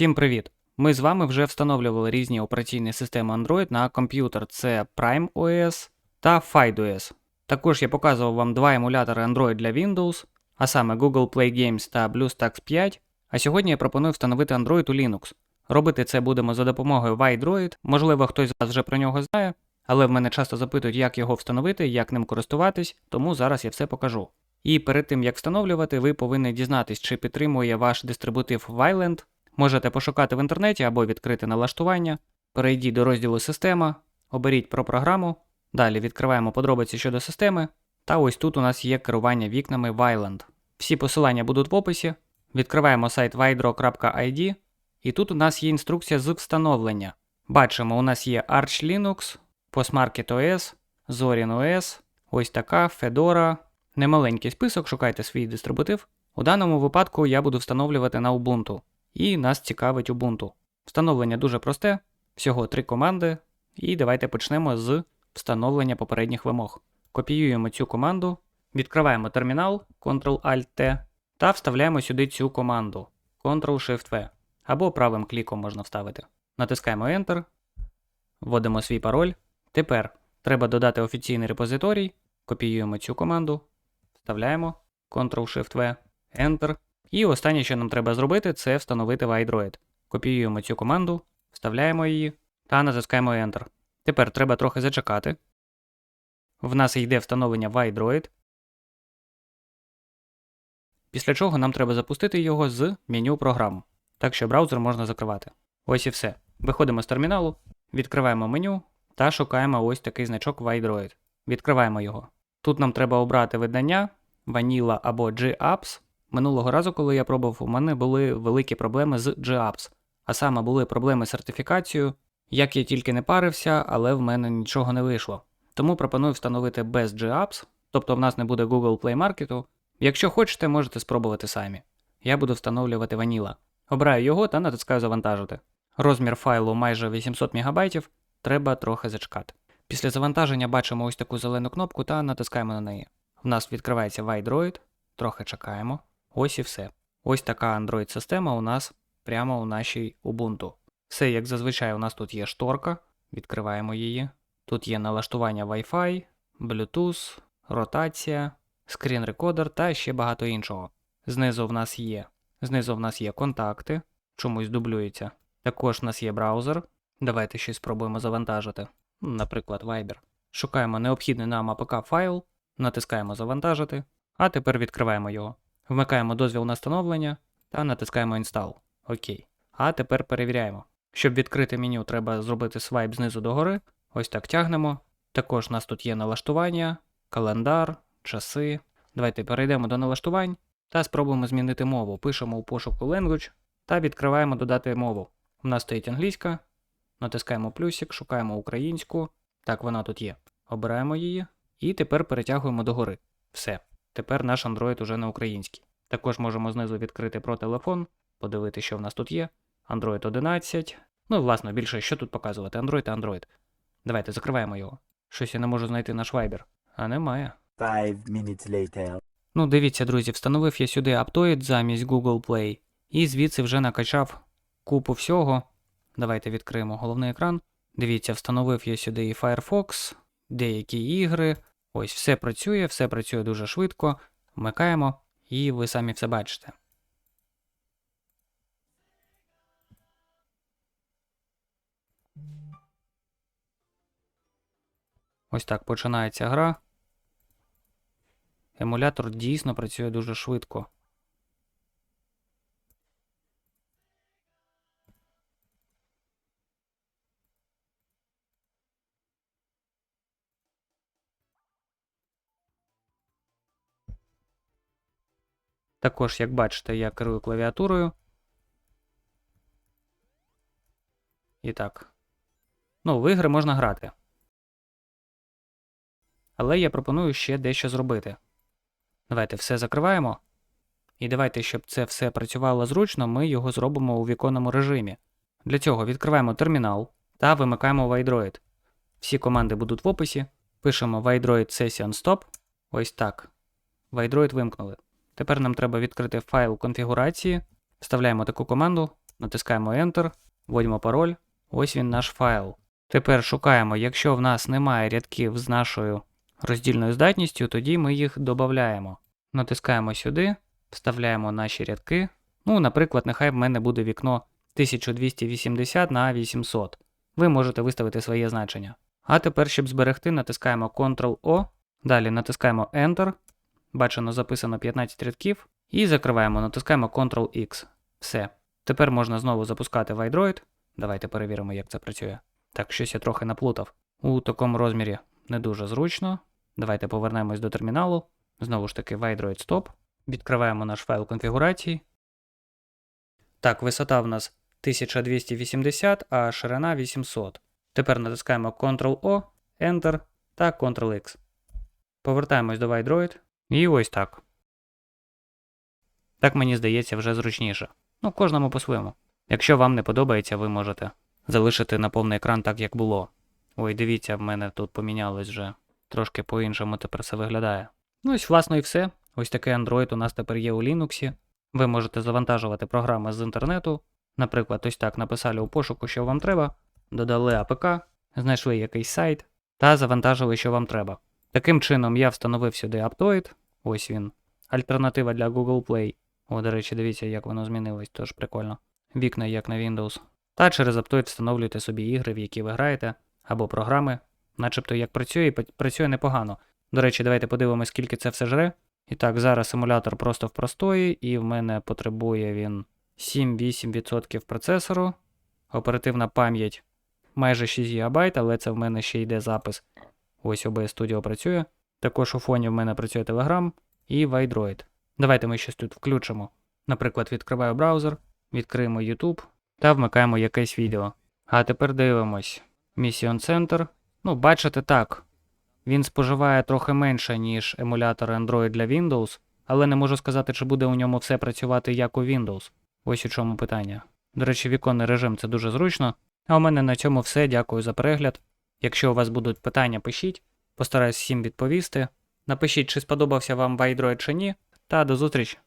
Всім привіт! Ми з вами вже встановлювали різні операційні системи Android на комп'ютер. Це Prime OS та FidoS. Також я показував вам два емулятори Android для Windows, а саме Google Play Games та BlueStacks 5. А сьогодні я пропоную встановити Android у Linux. Робити це будемо за допомогою Widroid. Можливо, хтось з вас вже про нього знає, але в мене часто запитують, як його встановити, як ним користуватись, тому зараз я все покажу. І перед тим як встановлювати, ви повинні дізнатись, чи підтримує ваш дистрибутив Wayland. Можете пошукати в інтернеті або відкрити налаштування. Перейдіть до розділу Система, оберіть про програму. Далі відкриваємо подробиці щодо системи. Та ось тут у нас є керування вікнами Wayland. Всі посилання будуть в описі. Відкриваємо сайт widro.id. І тут у нас є інструкція з встановлення. Бачимо, у нас є Arch Linux, Postmarket OS, Zorin OS, ось така, Fedora. Немаленький список, шукайте свій дистрибутив. У даному випадку я буду встановлювати на Ubuntu. І нас цікавить Ubuntu. Встановлення дуже просте, всього три команди. І давайте почнемо з встановлення попередніх вимог. Копіюємо цю команду, відкриваємо термінал Ctrl-Alt-T та вставляємо сюди цю команду Ctrl-Shift-V. Або правим кліком можна вставити. Натискаємо Enter, вводимо свій пароль. Тепер треба додати офіційний репозиторій. Копіюємо цю команду, вставляємо Ctrl-Shift-V, Enter. І останнє, що нам треба зробити, це встановити Widroid. Копіюємо цю команду, вставляємо її та натискаємо Enter. Тепер треба трохи зачекати. В нас йде встановлення Widroid. Після чого нам треба запустити його з меню програм. Так що браузер можна закривати. Ось і все. Виходимо з терміналу, відкриваємо меню та шукаємо ось такий значок Widroid. Відкриваємо його. Тут нам треба обрати видання Vanilla або G-Apps. Минулого разу, коли я пробував, у мене були великі проблеми з G-Apps. А саме були проблеми з сертифікацією. Як я тільки не парився, але в мене нічого не вийшло. Тому пропоную встановити без G-Apps, тобто в нас не буде Google Play Market. Якщо хочете, можете спробувати самі. Я буду встановлювати Vanilla. Обираю його та натискаю завантажити. Розмір файлу майже 800 МБ, треба трохи зачекати. Після завантаження бачимо ось таку зелену кнопку та натискаємо на неї. В нас відкривається Widroid, трохи чекаємо. Ось і все. Ось така Android-система у нас прямо у нашій Ubuntu. Все, як зазвичай, у нас тут є шторка, відкриваємо її. Тут є налаштування Wi-Fi, Bluetooth, ротація, скрін рекодер та ще багато іншого. Знизу в нас є. Знизу в нас є контакти, чомусь дублюється. Також у нас є браузер. Давайте щось спробуємо завантажити. Наприклад, Viber. Шукаємо необхідний нам APK файл, натискаємо Завантажити, а тепер відкриваємо його. Вмикаємо дозвіл на встановлення та натискаємо Install. Окей. А тепер перевіряємо. Щоб відкрити меню, треба зробити свайп знизу догори. Ось так тягнемо. Також у нас тут є налаштування, календар, часи. Давайте перейдемо до налаштувань та спробуємо змінити мову. Пишемо у пошуку Language та відкриваємо додати мову. У нас стоїть англійська. Натискаємо плюсик, шукаємо українську. Так, вона тут є. Обираємо її. І тепер перетягуємо догори. Все. Тепер наш Android уже не український. Також можемо знизу відкрити про телефон, подивитися, що в нас тут є. Android 11. Ну, і, власне, більше що тут показувати? Android та Android. Давайте закриваємо його. Щось я не можу знайти наш Viber. А немає. Five minutes later. Ну, дивіться, друзі, встановив я сюди Aptoid замість Google Play. І звідси вже накачав купу всього. Давайте відкриємо головний екран. Дивіться, встановив я сюди і Firefox, деякі ігри. Ось все працює, все працює дуже швидко. Вмикаємо, і ви самі все бачите. Ось так починається гра. Емулятор дійсно працює дуже швидко. Також, як бачите, я керую клавіатурою. І так. Ну, в ігри можна грати. Але я пропоную ще дещо зробити. Давайте все закриваємо. І давайте, щоб це все працювало зручно, ми його зробимо у віконному режимі. Для цього відкриваємо термінал та вимикаємо Widroid. Всі команди будуть в описі. Пишемо Widroid Session Stop. Ось так. Widroid вимкнули. Тепер нам треба відкрити файл конфігурації. Вставляємо таку команду натискаємо Enter, вводимо пароль. Ось він наш файл. Тепер шукаємо, якщо в нас немає рядків з нашою роздільною здатністю, тоді ми їх додаємо. Натискаємо сюди, вставляємо наші рядки. Ну, наприклад, нехай в мене буде вікно 1280 на 800. Ви можете виставити своє значення. А тепер, щоб зберегти, натискаємо Ctrl-O, далі натискаємо Enter, бачено записано 15 рядків, і закриваємо, натискаємо Ctrl-X. Все. Тепер можна знову запускати Widroid. Давайте перевіримо, як це працює. Так, щось я трохи наплутав. У такому розмірі не дуже зручно. Давайте повернемось до терміналу. Знову ж таки, Widroid Stop. Відкриваємо наш файл конфігурації. Так, висота в нас 1280, а ширина 800. Тепер натискаємо Ctrl-O, Enter та Ctrl-X. Повертаємось до Widroid. І ось так. Так мені здається вже зручніше. Ну, кожному по-своєму. Якщо вам не подобається, ви можете залишити на повний екран так, як було. Ой, дивіться, в мене тут помінялось вже. Трошки по-іншому тепер все виглядає. Ну ось, власне, і все. Ось такий Android у нас тепер є у Linux. Ви можете завантажувати програми з інтернету. Наприклад, ось так написали у пошуку, що вам треба, додали АПК, знайшли якийсь сайт та завантажили, що вам треба. Таким чином, я встановив сюди Aptoid, ось він, альтернатива для Google Play. О, до речі, дивіться, як воно змінилось, тож прикольно. Вікна як на Windows. Та через Aptoid встановлюєте собі ігри, в які ви граєте, або програми, начебто як працює, і працює непогано. До речі, давайте подивимось, скільки це все жре. І так, зараз симулятор просто в простої, і в мене потребує він 7-8% процесору. Оперативна пам'ять майже 6 ГБ, але це в мене ще йде запис. Ось OBS Studio працює. Також у фоні в мене працює Telegram і Widroid. Давайте ми щось тут включимо. Наприклад, відкриваю браузер, відкриємо YouTube та вмикаємо якесь відео. А тепер дивимось. Mission Center. Ну, бачите так. Він споживає трохи менше, ніж емулятор Android для Windows, але не можу сказати, чи буде у ньому все працювати як у Windows. Ось у чому питання. До речі, віконний режим це дуже зручно. А у мене на цьому все. Дякую за перегляд. Якщо у вас будуть питання, пишіть. Постараюсь всім відповісти. Напишіть, чи сподобався вам Вайдроїд чи ні. Та до зустрічі!